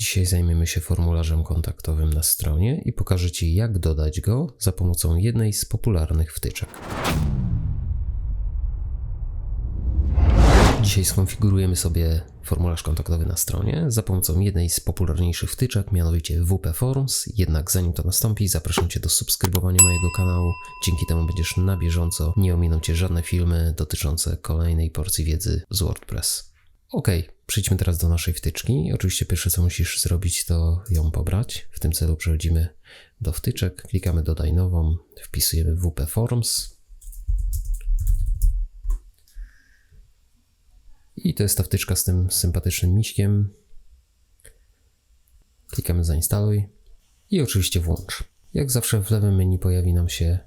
Dzisiaj zajmiemy się formularzem kontaktowym na stronie i pokażę Ci, jak dodać go za pomocą jednej z popularnych wtyczek. Dzisiaj skonfigurujemy sobie formularz kontaktowy na stronie za pomocą jednej z popularniejszych wtyczek, mianowicie WP Forms. Jednak zanim to nastąpi, zapraszam Cię do subskrybowania mojego kanału. Dzięki temu będziesz na bieżąco, nie ominą Cię żadne filmy dotyczące kolejnej porcji wiedzy z WordPress. Ok, przejdźmy teraz do naszej wtyczki. Oczywiście pierwsze co musisz zrobić to ją pobrać. W tym celu przechodzimy do wtyczek, klikamy dodaj nową, wpisujemy WP Forms. I to jest ta wtyczka z tym sympatycznym miśkiem. Klikamy zainstaluj i oczywiście włącz. Jak zawsze w lewym menu pojawi nam się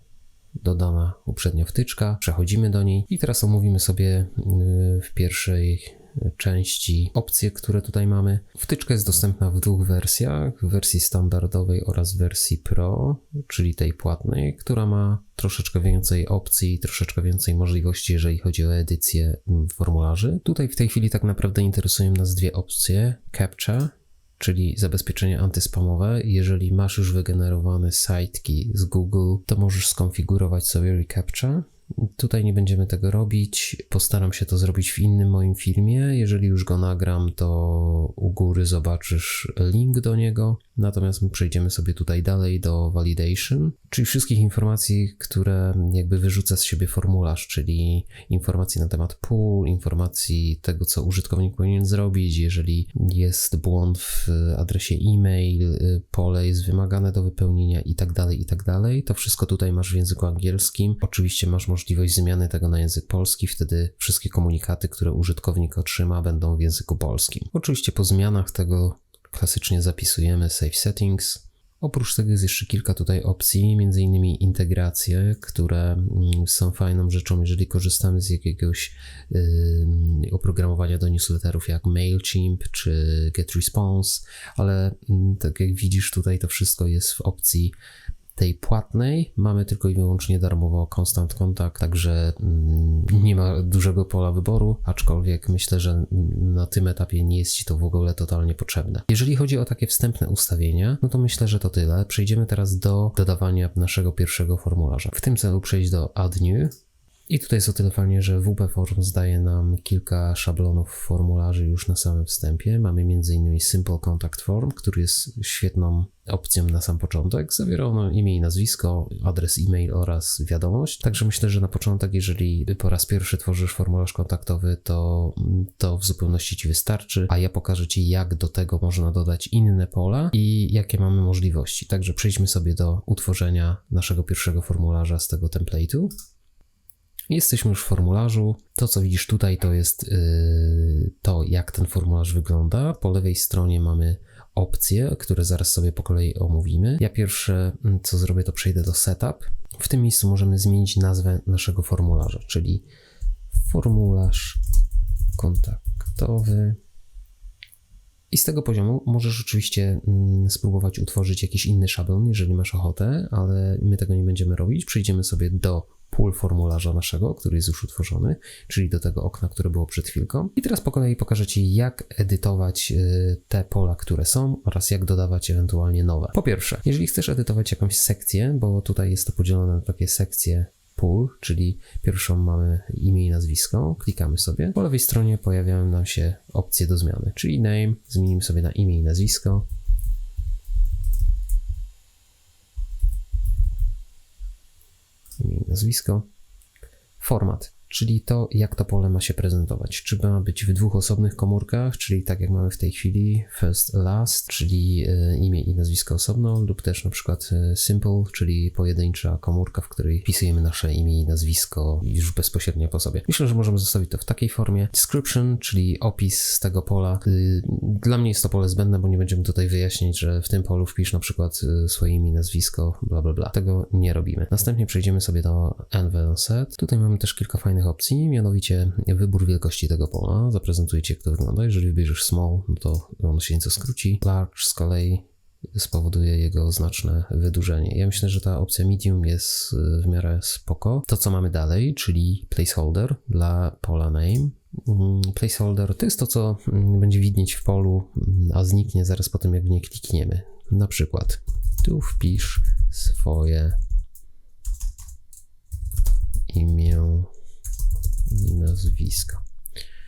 dodana uprzednio wtyczka. Przechodzimy do niej i teraz omówimy sobie yy, w pierwszej części opcje, które tutaj mamy. Wtyczka jest dostępna w dwóch wersjach, w wersji standardowej oraz wersji Pro, czyli tej płatnej, która ma troszeczkę więcej opcji, troszeczkę więcej możliwości, jeżeli chodzi o edycję formularzy. Tutaj w tej chwili tak naprawdę interesują nas dwie opcje: CAPTCHA, czyli zabezpieczenie antyspamowe. Jeżeli masz już wygenerowany sitekey z Google, to możesz skonfigurować sobie reCAPTCHA Tutaj nie będziemy tego robić. Postaram się to zrobić w innym moim filmie. Jeżeli już go nagram, to u góry zobaczysz link do niego. Natomiast my przejdziemy sobie tutaj dalej do validation, czyli wszystkich informacji, które jakby wyrzuca z siebie formularz, czyli informacji na temat pól, informacji tego, co użytkownik powinien zrobić, jeżeli jest błąd w adresie e-mail, pole jest wymagane do wypełnienia i tak dalej, i tak. To wszystko tutaj masz w języku angielskim. Oczywiście masz możliwość zmiany tego na język polski, wtedy wszystkie komunikaty, które użytkownik otrzyma, będą w języku polskim. Oczywiście po zmianach tego klasycznie zapisujemy Save Settings. Oprócz tego jest jeszcze kilka tutaj opcji, między innymi integracje, które mm, są fajną rzeczą, jeżeli korzystamy z jakiegoś yy, oprogramowania do newsletterów jak MailChimp czy GetResponse, ale yy, tak jak widzisz tutaj to wszystko jest w opcji tej płatnej mamy tylko i wyłącznie darmowo Constant Contact, także mm, nie ma dużego pola wyboru, aczkolwiek myślę, że na tym etapie nie jest Ci to w ogóle totalnie potrzebne. Jeżeli chodzi o takie wstępne ustawienia, no to myślę, że to tyle. Przejdziemy teraz do dodawania naszego pierwszego formularza. W tym celu przejść do Add New, i tutaj jest o tyle fajnie, że WP Forms daje nam kilka szablonów formularzy już na samym wstępie. Mamy m.in. Simple Contact Form, który jest świetną opcją na sam początek. Zawiera ono imię i nazwisko, adres e-mail oraz wiadomość. Także myślę, że na początek, jeżeli po raz pierwszy tworzysz formularz kontaktowy, to, to w zupełności Ci wystarczy, a ja pokażę Ci, jak do tego można dodać inne pola i jakie mamy możliwości. Także przejdźmy sobie do utworzenia naszego pierwszego formularza z tego template'u. Jesteśmy już w formularzu. To, co widzisz tutaj, to jest yy, to, jak ten formularz wygląda. Po lewej stronie mamy opcje, które zaraz sobie po kolei omówimy. Ja pierwsze, mm, co zrobię, to przejdę do setup. W tym miejscu możemy zmienić nazwę naszego formularza, czyli formularz kontaktowy. I z tego poziomu możesz oczywiście mm, spróbować utworzyć jakiś inny szablon, jeżeli masz ochotę, ale my tego nie będziemy robić. Przejdziemy sobie do pól formularza naszego, który jest już utworzony, czyli do tego okna, które było przed chwilką. I teraz po kolei pokażę Ci, jak edytować y, te pola, które są oraz jak dodawać ewentualnie nowe. Po pierwsze, jeżeli chcesz edytować jakąś sekcję, bo tutaj jest to podzielone na takie sekcje pól, czyli pierwszą mamy imię i nazwisko, klikamy sobie. Po lewej stronie pojawiają nam się opcje do zmiany, czyli name, zmienimy sobie na imię i nazwisko, imię i nazwisko. Format czyli to, jak to pole ma się prezentować. Czy ma być w dwóch osobnych komórkach, czyli tak jak mamy w tej chwili, first, last, czyli e, imię i nazwisko osobno, lub też na przykład e, simple, czyli pojedyncza komórka, w której wpisujemy nasze imię i nazwisko już bezpośrednio po sobie. Myślę, że możemy zostawić to w takiej formie. Description, czyli opis z tego pola. Y, dla mnie jest to pole zbędne, bo nie będziemy tutaj wyjaśnić, że w tym polu wpisz na przykład swoje imię nazwisko, bla bla bla. Tego nie robimy. Następnie przejdziemy sobie do Envel Set. Tutaj mamy też kilka fajnych opcji, mianowicie wybór wielkości tego pola. Zaprezentuję Ci, jak to wygląda. Jeżeli wybierzesz small, no to on się nieco skróci. Large z kolei spowoduje jego znaczne wydłużenie. Ja myślę, że ta opcja medium jest y, w miarę spoko. To, co mamy dalej, czyli placeholder dla pola name, mm, placeholder to jest to, co mm, będzie widnieć w polu, mm, a zniknie zaraz po tym, jak w nie klikniemy. Na przykład tu wpisz swoje imię i nazwisko.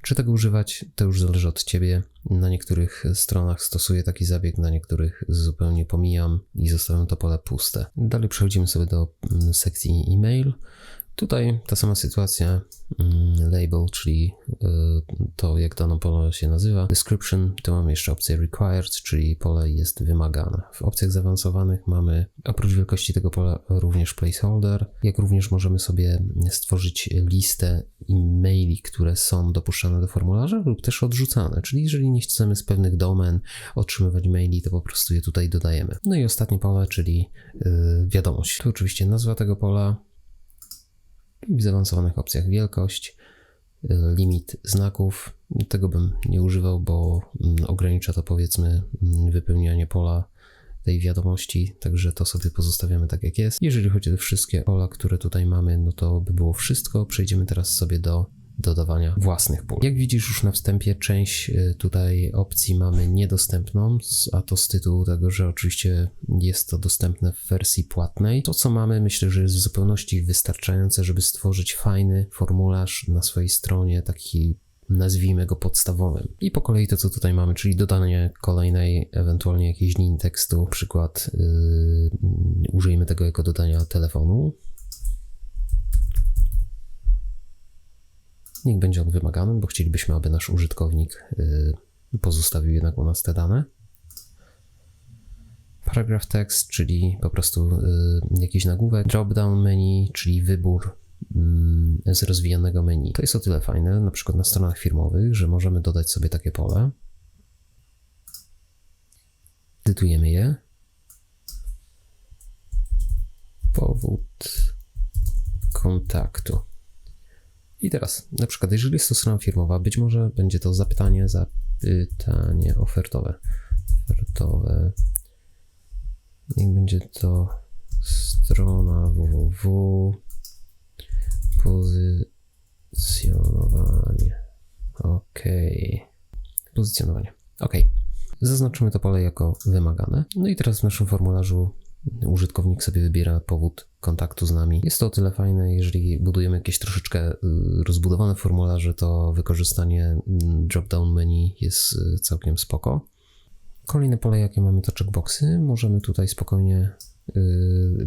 Czy tego używać, to już zależy od Ciebie. Na niektórych stronach stosuję taki zabieg, na niektórych zupełnie pomijam i zostawiam to pole puste. Dalej przechodzimy sobie do mm, sekcji e-mail. Tutaj ta sama sytuacja, mm, label, czyli y, to jak dane pole się nazywa. Description, tu mamy jeszcze opcję required, czyli pole jest wymagane. W opcjach zaawansowanych mamy oprócz wielkości tego pola również placeholder, jak również możemy sobie stworzyć listę e-maili, które są dopuszczane do formularza lub też odrzucane, czyli jeżeli nie chcemy z pewnych domen otrzymywać maili, to po prostu je tutaj dodajemy. No i ostatnie pole, czyli y, wiadomość. Tu oczywiście nazwa tego pola, i w zaawansowanych opcjach wielkość, y, limit znaków. Tego bym nie używał, bo mm, ogranicza to powiedzmy mm, wypełnianie pola tej wiadomości, także to sobie pozostawiamy tak jak jest. Jeżeli chodzi o wszystkie pola, które tutaj mamy, no to by było wszystko. Przejdziemy teraz sobie do dodawania własnych pól. Jak widzisz już na wstępie, część y, tutaj opcji mamy niedostępną, a to z tytułu tego, że oczywiście jest to dostępne w wersji płatnej. To, co mamy, myślę, że jest w zupełności wystarczające, żeby stworzyć fajny formularz na swojej stronie, taki nazwijmy go podstawowym. I po kolei to, co tutaj mamy, czyli dodanie kolejnej, ewentualnie jakiejś linii tekstu, przykład yy, użyjmy tego jako dodania telefonu. Niech będzie on wymagany, bo chcielibyśmy, aby nasz użytkownik y, pozostawił jednak u nas te dane. Paragraph text, czyli po prostu y, jakiś nagłówek. Drop-down menu, czyli wybór z rozwijanego menu. To jest o tyle fajne, na przykład na stronach firmowych, że możemy dodać sobie takie pole. Edytujemy je. Powód kontaktu. I teraz, na przykład, jeżeli jest to strona firmowa, być może będzie to zapytanie, zapytanie ofertowe. Ofertowe. Niech będzie to strona www. Pozycjonowanie. OK. Pozycjonowanie. OK. Zaznaczymy to pole jako wymagane. No i teraz w naszym formularzu użytkownik sobie wybiera powód kontaktu z nami. Jest to o tyle fajne, jeżeli budujemy jakieś troszeczkę y, rozbudowane formularze, to wykorzystanie mm, drop-down menu jest y, całkiem spoko. Kolejne pole, jakie mamy, to checkboxy. Możemy tutaj spokojnie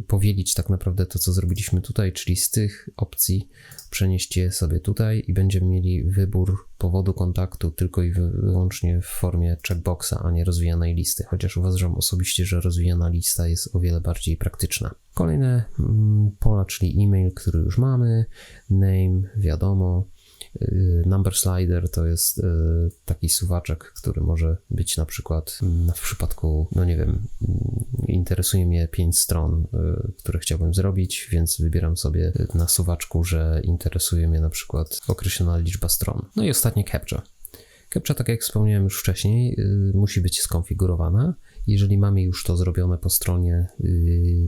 powielić tak naprawdę to, co zrobiliśmy tutaj, czyli z tych opcji przenieść je sobie tutaj i będziemy mieli wybór powodu kontaktu tylko i wyłącznie w formie checkboxa, a nie rozwijanej listy, chociaż uważam osobiście, że rozwijana lista jest o wiele bardziej praktyczna. Kolejne mm, pola, czyli e-mail, który już mamy, name, wiadomo, Y, number slider to jest y, taki suwaczek, który może być na przykład mm, w przypadku, no nie wiem, mm, interesuje mnie pięć stron, y, które chciałbym zrobić, więc wybieram sobie na suwaczku, że interesuje mnie na przykład określona liczba stron. No i ostatnie captcha. Captcha, tak jak wspomniałem już wcześniej, musi być skonfigurowana jeżeli mamy już to zrobione po stronie y,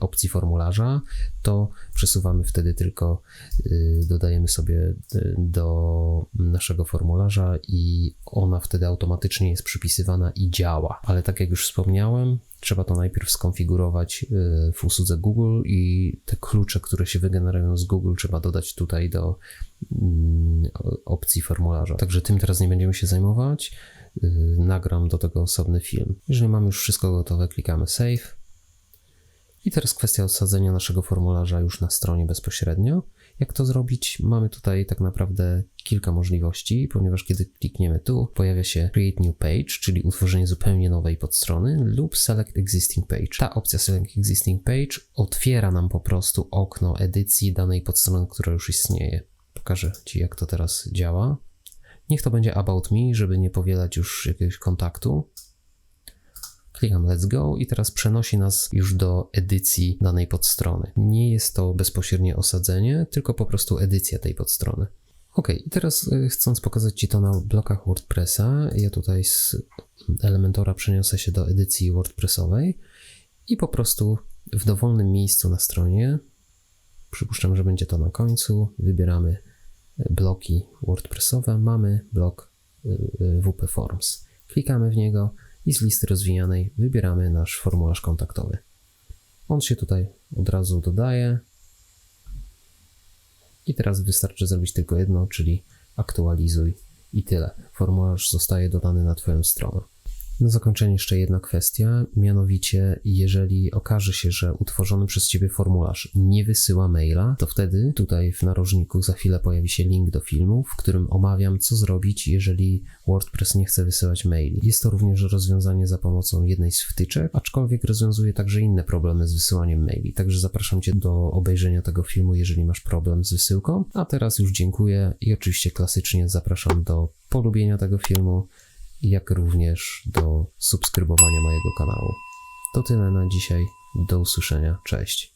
opcji formularza, to przesuwamy wtedy tylko, y, dodajemy sobie y, do naszego formularza i ona wtedy automatycznie jest przypisywana i działa. Ale tak jak już wspomniałem, trzeba to najpierw skonfigurować w usłudze Google i te klucze, które się wygenerują z Google, trzeba dodać tutaj do mm, opcji formularza. Także tym teraz nie będziemy się zajmować. Y, nagram do tego osobny film. Jeżeli mamy już wszystko gotowe, klikamy Save. I teraz kwestia odsadzenia naszego formularza już na stronie bezpośrednio. Jak to zrobić? Mamy tutaj tak naprawdę kilka możliwości, ponieważ kiedy klikniemy tu, pojawia się Create New Page, czyli utworzenie zupełnie nowej podstrony, lub Select Existing Page. Ta opcja Select Existing Page otwiera nam po prostu okno edycji danej podstrony, która już istnieje. Pokażę Ci, jak to teraz działa. Niech to będzie About Me, żeby nie powielać już jakiegoś kontaktu. Klikam Let's Go i teraz przenosi nas już do edycji danej podstrony. Nie jest to bezpośrednie osadzenie, tylko po prostu edycja tej podstrony. Ok, i teraz y, chcąc pokazać Ci to na blokach WordPressa, ja tutaj z Elementora przeniosę się do edycji WordPressowej i po prostu w dowolnym miejscu na stronie, przypuszczam, że będzie to na końcu, wybieramy bloki WordPressowe, mamy blok y, y, WP Forms. Klikamy w niego i z listy rozwijanej wybieramy nasz formularz kontaktowy. On się tutaj od razu dodaje. I teraz wystarczy zrobić tylko jedno, czyli aktualizuj i tyle. Formularz zostaje dodany na Twoją stronę. Na zakończenie jeszcze jedna kwestia, mianowicie jeżeli okaże się, że utworzony przez Ciebie formularz nie wysyła maila, to wtedy tutaj w narożniku za chwilę pojawi się link do filmu, w którym omawiam, co zrobić, jeżeli WordPress nie chce wysyłać maili. Jest to również rozwiązanie za pomocą jednej z wtyczek, aczkolwiek rozwiązuje także inne problemy z wysyłaniem maili. Także zapraszam Cię do obejrzenia tego filmu, jeżeli masz problem z wysyłką. A teraz już dziękuję i oczywiście klasycznie zapraszam do polubienia tego filmu jak również do subskrybowania mojego kanału. To tyle na dzisiaj. Do usłyszenia. Cześć.